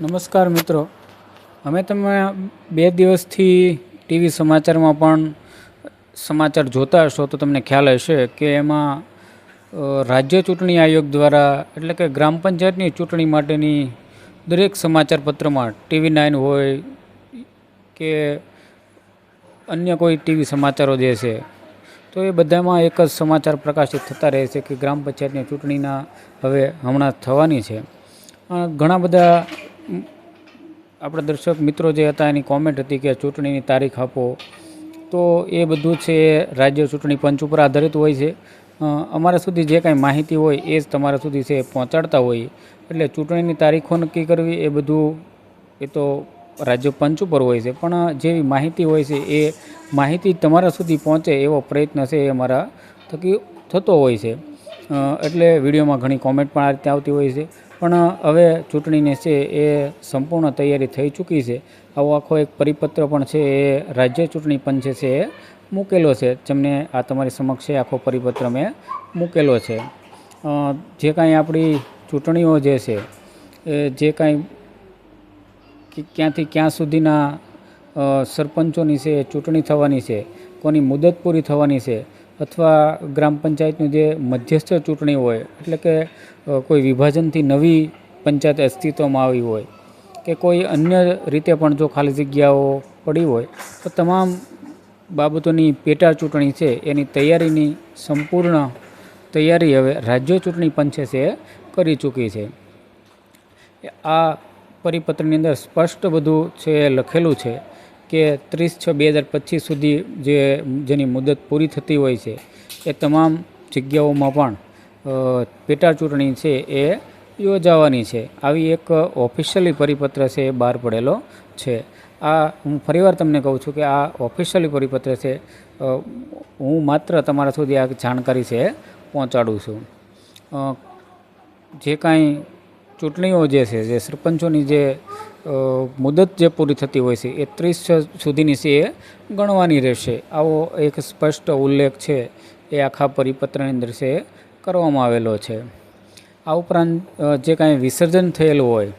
નમસ્કાર મિત્રો. અમે તમે બે દિવસથી ટીવી સમાચારમાં પણ સમાચાર જોતા હશો તો તમને ખ્યાલ હશે કે એમાં રાજ્ય ચૂંટણી આયોગ દ્વારા એટલે કે ગ્રામ પંચાયતની ચૂંટણી માટેની દરેક સમાચાર પત્રમાં ટીવી નાઇન હોય કે અન્ય કોઈ ટીવી સમાચારો જે છે, તો એ બધામાં એક જ સમાચાર પ્રકાશિત થતા રહે છે કે ગ્રામ પંચાયતની ચૂંટણીના હવે હમણાં થવાની છે. ઘણા બધા આપણા દર્શક મિત્રો જે હતા, એની કોમેન્ટ હતી કે ચૂંટણીની તારીખ આપો. તો એ બધું છે, રાજ્ય ચૂંટણી પંચ ઉપર આધારિત હોય છે. અમારા સુધી જે કાંઈ માહિતી હોય, એ જ તમારા સુધી છે, પહોંચાડતા હોઈએ એટલે ચૂંટણીની તારીખો નક્કી કરવી એ બધું, એ તો રાજ્ય પંચ ઉપર હોય છે. પણ જેવી માહિતી હોય છે, એ માહિતી તમારા સુધી પહોંચે એવો પ્રયત્ન છે એ અમારા થકી, થતો હોય છે. એટલે વિડીયોમાં ઘણી કોમેન્ટ પણ આ રીતે આવતી હોય છે. પણ હવે ચૂંટણીને છે એ સંપૂર્ણ તૈયારી થઈ ચૂકી છે. આવો આખો એક પરિપત્ર પણ છે એ રાજ્ય ચૂંટણી પંચે છે એ મૂકેલો છે. જેમને આ તમારી સમક્ષ આખો પરિપત્ર મેં મૂકેલો છે. જે કાંઈ આપણી ચૂંટણીઓ જે છે, એ જે કાંઈ ક્યાંથી ક્યાં સુધીના સરપંચોની છે, ચૂંટણી થવાની છે, કોની મુદત પૂરી થવાની છે અથવા ગ્રામ પંચાયતનું જે મધ્યસ્થ ચૂંટણી હોય, એટલે કે કોઈ વિભાજનથી નવી પંચાયત અસ્તિત્વમાં આવી હોય, કે કોઈ અન્ય રીતે પણ જો ખાલી જગ્યાઓ પડી હોય, તો તમામ બાબતોની પેટા ચૂંટણી છે, એની તૈયારીની સંપૂર્ણ તૈયારી હવે રાજ્ય ચૂંટણી પંચે છે, કરી ચૂકી છે. આ પરિપત્રની અંદર સ્પષ્ટ બધું છે, લખેલું છે. કે ત્રીસ છ બે હજાર પચીસ સુધી જે જેની મુદત પૂરી થતી હોય છે, એ તમામ જગ્યાઓમાં પણ પેટા ચૂંટણી છે એ યોજાવાની છે. આવી એક ઓફિશિયલી પરિપત્ર છે એ બહાર પડેલો છે. આ હું ફરીવાર તમને કહું છું કે આ ઓફિશિયલી પરિપત્ર છે હું માત્ર તમારા સુધી આ જાણકારી છે પહોંચાડું છું. જે કાંઈ ચૂંટણીઓ જે છે, જે સરપંચોની જે મુદત જે પૂરી થતી હોય છે, એ ત્રીસ સુધીની છે, એ ગણવાની રહેશે. આવો એક સ્પષ્ટ ઉલ્લેખ છે, એ આખા પરિપત્રની અંદર છે કરવામાં આવેલો છે. આ ઉપરાંત જે કાંઈ વિસર્જન થયેલું હોય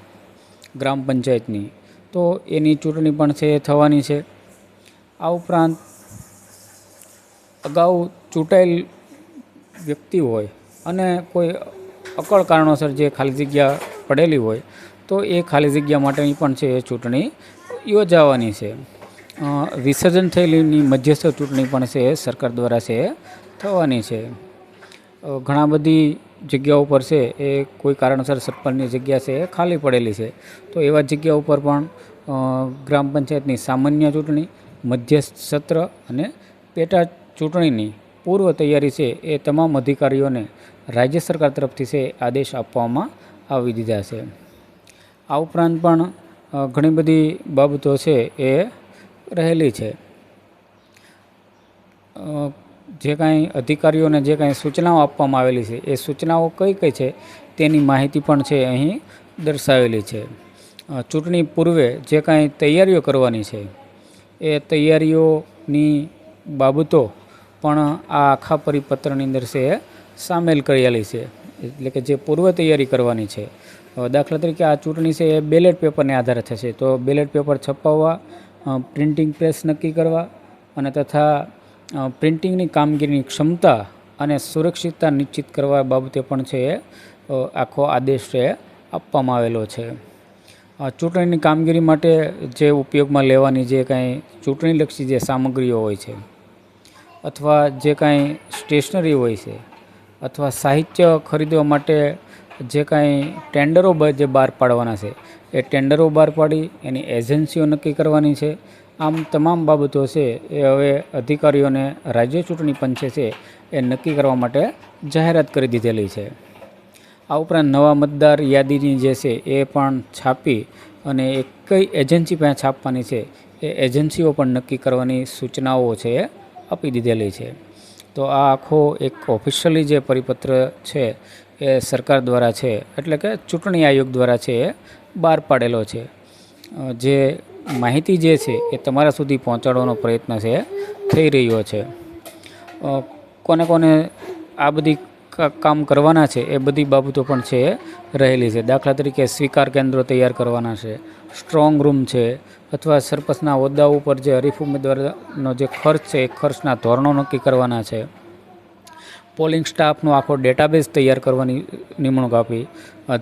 ગ્રામ પંચાયતની, તો એની ચૂંટણી પણ છે, એ થવાની છે. આ ઉપરાંત, અગાઉ ચૂંટાયેલ વ્યક્તિ હોય અને કોઈ અકળ કારણોસર જે ખાલી જગ્યા પડેલી હોય તો એ ખાલી જગ્યા માટેની પણ છે એ ચૂંટણી યોજાવાની છે. વિસર્જન થયેલીની મધ્યસ્થ ચૂંટણી પણ છે સરકાર દ્વારા છે થવાની છે. ઘણા બધી જગ્યાઓ પર છે એ કોઈ કારણસર સરપંચની જગ્યા છે એ ખાલી પડેલી છે. તો એવા જગ્યા ઉપર પણ ગ્રામ પંચાયતની સામાન્ય ચૂંટણી, મધ્યસ્થ સત્ર અને પેટા ચૂંટણીની પૂર્વ તૈયારી છે એ તમામ અધિકારીઓને રાજ્ય સરકાર તરફથી છે આદેશ આપવામાં આવી દીધા છે. આ ઉપરાંત પણ ઘણી બધી બાબતો છે એ રહેલી છે. જે કાંઈ અધિકારીઓને જે કાંઈ સૂચનાઓ આપવામાં આવેલી છે, એ સૂચનાઓ કઈ કઈ છે તેની માહિતી પણ છે અહીં દર્શાવેલી છે. ચૂંટણી પૂર્વે જે કાંઈ તૈયારીઓ કરવાની છે, એ તૈયારીઓની બાબતો પણ આ આખા પરિપત્રની અંદર છે સામેલ કરેલી છે. એટલે કે જે પૂર્વ તૈયારી કરવાની છે દાખલા તરીકે આ ચૂંટણી છે એ બેલેટ પેપરને આધારે થશે. તો બેલેટ પેપર છપાવવા પ્રિન્ટિંગ પ્રેસ નક્કી કરવા અને તથા પ્રિન્ટિંગની કામગીરીની ક્ષમતા અને સુરક્ષિતતા નિશ્ચિત કરવા બાબતે પણ છે એ આખો આદેશ છે આપવામાં આવેલો છે. ચૂંટણીની કામગીરી માટે જે ઉપયોગમાં લેવાની જે કાંઈ ચૂંટણીલક્ષી જે સામગ્રીઓ હોય છે, અથવા જે કાંઈ સ્ટેશનરી હોય છે અથવા સાહિત્ય ખરીદવા માટે જે કાંઈ ટેન્ડરો જે બહાર પાડવાના છે, એ ટેન્ડરો બહાર પાડી, એની એજન્સીઓ નક્કી કરવાની છે. આમ તમામ બાબતો છે, એ હવે અધિકારીઓને રાજ્ય ચૂંટણી પંચે છે, એ નક્કી કરવા માટે જાહેરાત કરી દીધેલી છે. આ ઉપરાંત નવા મતદાર યાદીની જે છે, એ પણ છાપી અને એ કઈ એજન્સી પાસે છાપવાની છે, એ એજન્સીઓ પણ નક્કી કરવાની સૂચનાઓ છે, એ આપી દીધેલી છે. તો આ આખો એક ઓફિશિયલી જે પરિપત્ર છે એ સરકાર દ્વારા છે, એટલે કે ચૂંટણી આયોગ દ્વારા છે એ બહાર પાડેલો છે. જે માહિતી જે છે એ તમારા સુધી પહોંચાડવાનો પ્રયત્ન છે, થઈ રહ્યો છે. કોને કોને આ બધી કામ કરવાના છે, એ બધી બાબતો પણ છે, રહેલી છે. દાખલા તરીકે સ્વીકાર કેન્દ્રો તૈયાર કરવાના છે, સ્ટ્રોંગ રૂમ છે, અથવા સરપંચના હોદ્દાઓ ઉપર જે હરીફ ઉમેદવારનો જે ખર્ચ છે, એ ખર્ચના ધોરણો નક્કી કરવાના છે. પોલિંગ સ્ટાફનો આખો ડેટાબેઝ તૈયાર કરવાની નિમણૂક આપી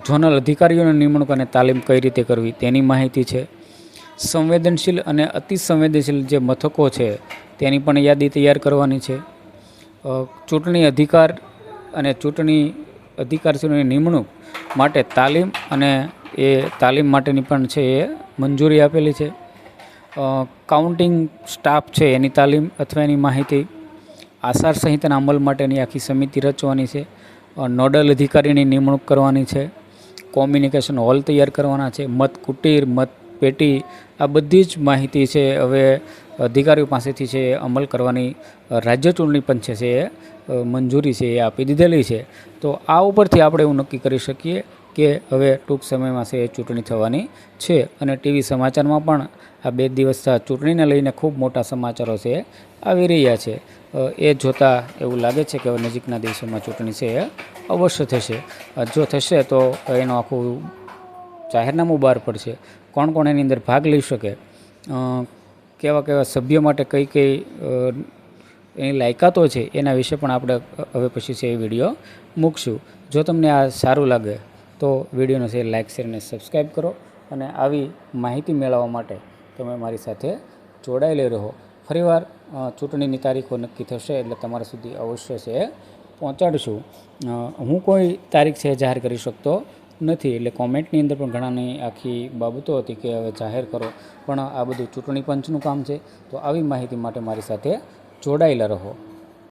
ઝોનલ અધિકારીઓની નિમણૂક અને તાલીમ કઈ રીતે કરવી, તેની માહિતી છે. સંવેદનશીલ અને અતિ સંવેદનશીલ જે મથકો છે, તેની પણ યાદી તૈયાર કરવાની છે. ચૂંટણી અધિકાર અને ચૂંટણી અધિકારીઓની નિમણૂક માટે તાલીમ અને એ તાલીમ માટેની પણ છે એ મંજૂરી આપેલી છે. કાઉન્ટિંગ સ્ટાફ છે એની તાલીમ અથવા એની માહિતી આચારસંહિતાના અમલ માટેની આખી સમિતિ રચવાની છે નોડલ અધિકારીની નિમણૂક કરવાની છે, કોમ્યુનિકેશન હોલ તૈયાર કરવાના છે, મત કુટીર, મત પેટી, આ બધી જ માહિતી છે હવે અધિકારીઓ પાસેથી છે એ અમલ કરવાની રાજ્ય ચૂંટણી પંચે છે એ મંજૂરી છે એ આપી દીધેલી છે. તો આ ઉપરથી આપણે એવું નક્કી કરી શકીએ કે હવે ટૂંક સમયમાં છે એ ચૂંટણી થવાની છે અને ટીવી સમાચારમાં પણ આ બે દિવસ ચૂંટણીને લઈને ખૂબ મોટા સમાચારો છે આવી રહ્યા છે. એ જોતાં એવું લાગે છે કે નજીકના દિવસોમાં ચૂંટણી છે એ અવશ્ય થશે. જો થશે તો એનું આખું જાહેરનામું બહાર પડશે. કોણ કોણ એની અંદર ભાગ લઈ શકે? કેવા કેવા સભ્ય માટે કઈ કઈ એની લાયકાતો છે એના વિશે પણ આપણે હવે પછી છે એ વીડિયો મૂકશું. જો તમને આ સારું લાગે તો વિડીયોને છે લાઇક શેર અને સબસ્ક્રાઈબ કરો અને આવી માહિતી મેળવવા માટે તમે મારી સાથે જોડાયેલી રહો. ફરીવાર ચૂંટણીની તારીખો નક્કી થશે એટલે તમારા સુધી અવશ્ય છે પહોંચાડીશું. હું કોઈ તારીખ છે જાહેર કરી શકતો નથી. એટલે કોમેન્ટની અંદર પણ ઘણાની આખી બાબતો હતી કે હવે જાહેર કરો. પણ આ બધું ચૂંટણી પંચનું કામ છે. તો આવી માહિતી માટે મારી સાથે જોડાયેલા રહો.